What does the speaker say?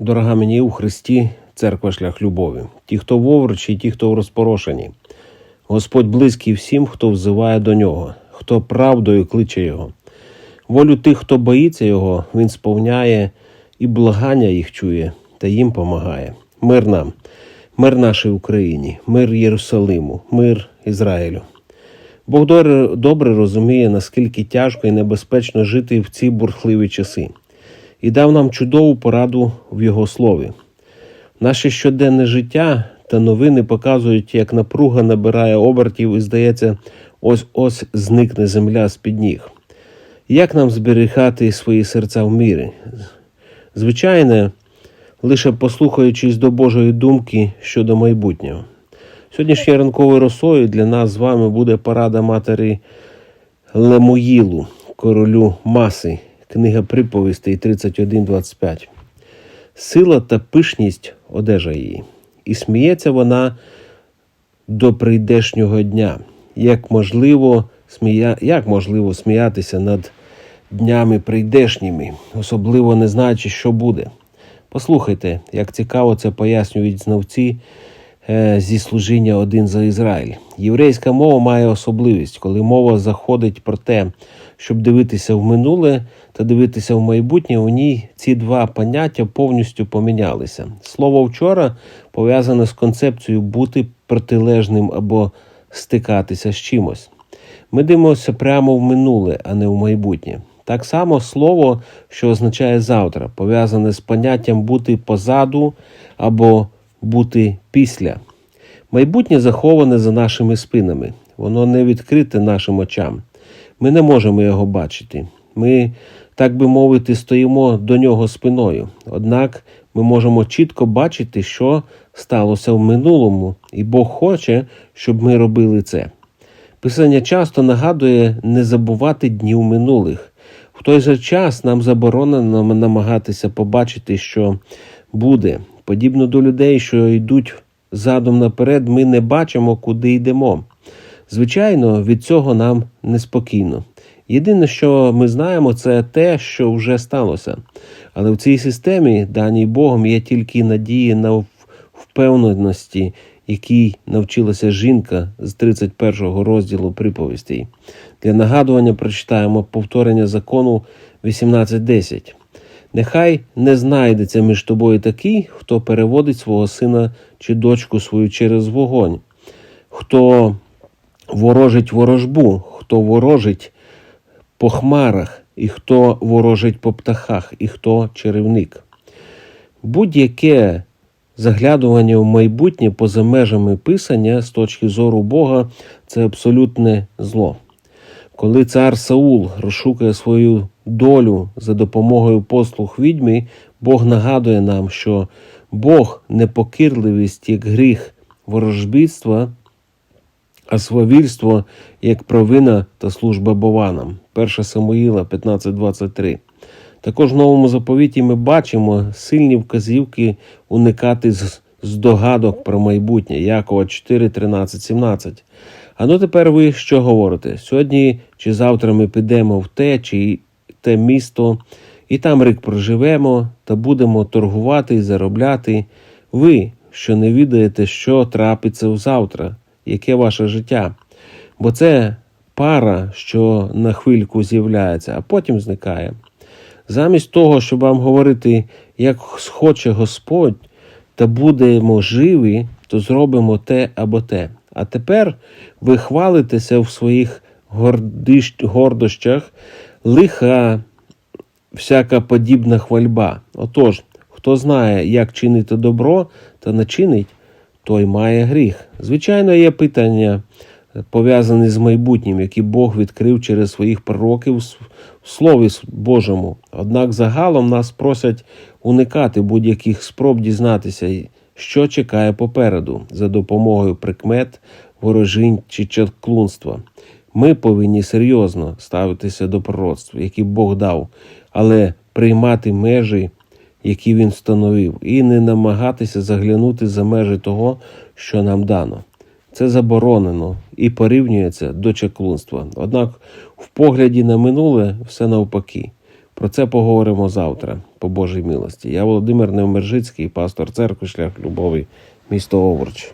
Дорога мені у Христі, церква шлях любові, ті, хто в овручі, і ті, хто в розпорошенні. Господь близький всім, хто взиває до нього, хто правдою кличе Його. Волю тих, хто боїться Його, Він сповняє і благання їх чує та їм помагає. Мир нам, мир нашій Україні, мир Єрусалиму, мир Ізраїлю. Бог добре розуміє, наскільки тяжко і небезпечно жити в ці бурхливі часи, і дав нам чудову пораду в Його слові. Наше щоденне життя та новини показують, як напруга набирає обертів і, здається, ось ось зникне земля з-під ніг. Як нам зберігати свої серця в мірі? Звичайно, лише послухаючись до Божої думки щодо майбутнього. Сьогоднішньою ранковою росою для нас з вами буде порада матері Лемуїлу, королю Маси, книга приповістей 31.25. Сила та пишність одежа її, і сміється вона до прийдешнього дня. Як можливо, смія... як можливо сміятися над днями прийдешніми, особливо не знаючи, що буде. Послухайте, як цікаво це пояснюють знавці зі служіння один за Ізраїль. Єврейська мова має особливість, коли мова заходить про те, щоб дивитися в минуле та дивитися в майбутнє, у ній ці два поняття повністю помінялися. Слово вчора пов'язане з концепцією бути протилежним або стикатися з чимось. Ми дивимося прямо в минуле, а не в майбутнє. Так само слово, що означає завтра, пов'язане з поняттям бути позаду або бути після. Майбутнє заховане за нашими спинами, воно не відкрите нашим очам. Ми не можемо його бачити. Ми, так би мовити, стоїмо до нього спиною. Однак ми можемо чітко бачити, що сталося в минулому, і Бог хоче, щоб ми робили це. Писання часто нагадує не забувати днів минулих. В той же час нам заборонено намагатися побачити, що буде. Подібно до людей, що йдуть задом наперед, ми не бачимо, куди йдемо. Звичайно, від цього нам неспокійно. Єдине, що ми знаємо, це те, що вже сталося. Але в цій системі, даній Богом, є тільки надії на впевненості, якій навчилася жінка з 31 розділу приповістей. Для нагадування прочитаємо повторення закону 18.10. Нехай не знайдеться між тобою такий, хто переводить свого сина чи дочку свою через вогонь, хто ворожить ворожбу, хто ворожить по хмарах, і хто ворожить по птахах, і хто чарівник. Будь-яке заглядування в майбутнє поза межами писання з точки зору Бога це абсолютне зло. Коли цар Саул розшукує свою долю за допомогою послуг відьми, Бог нагадує нам, що Бог непокірливість як гріх ворожбітства, а свавільство як провина та служба бованам. 1 Самуїла 15.23. Також в новому заповіті ми бачимо сильні вказівки уникати з, з про майбутнє. Якова 4, 13, 17. А ну тепер ви що говорите? Сьогодні чи завтра ми підемо в те чи те місто, і там рік проживемо та будемо торгувати і заробляти. Ви, що не відаєте, що трапиться завтра, яке ваше життя. Бо це пара, що на хвильку з'являється, а потім зникає. Замість того, щоб вам говорити, як схоче Господь, та будемо живі, то зробимо те або те. А тепер ви хвалитеся в своїх гордощах, лиха всяка подібна хвальба. Отож, хто знає, як чинити добро та не чинить, той має гріх. Звичайно, є питання, пов'язані з майбутнім, які Бог відкрив через своїх пророків в Слові Божому. Однак загалом нас просять уникати будь-яких спроб дізнатися, що чекає попереду за допомогою прикмет, ворожінь чи чаклунства. Ми повинні серйозно ставитися до пророцтв, які Бог дав, але приймати межі, які він встановив, і не намагатися заглянути за межі того, що нам дано. Це заборонено і порівнюється до чаклунства. Однак в погляді на минуле все навпаки. Про це поговоримо завтра, по Божій милості. Я Володимир Невмержицький, пастор церкви Шлях Любові, місто Овруч.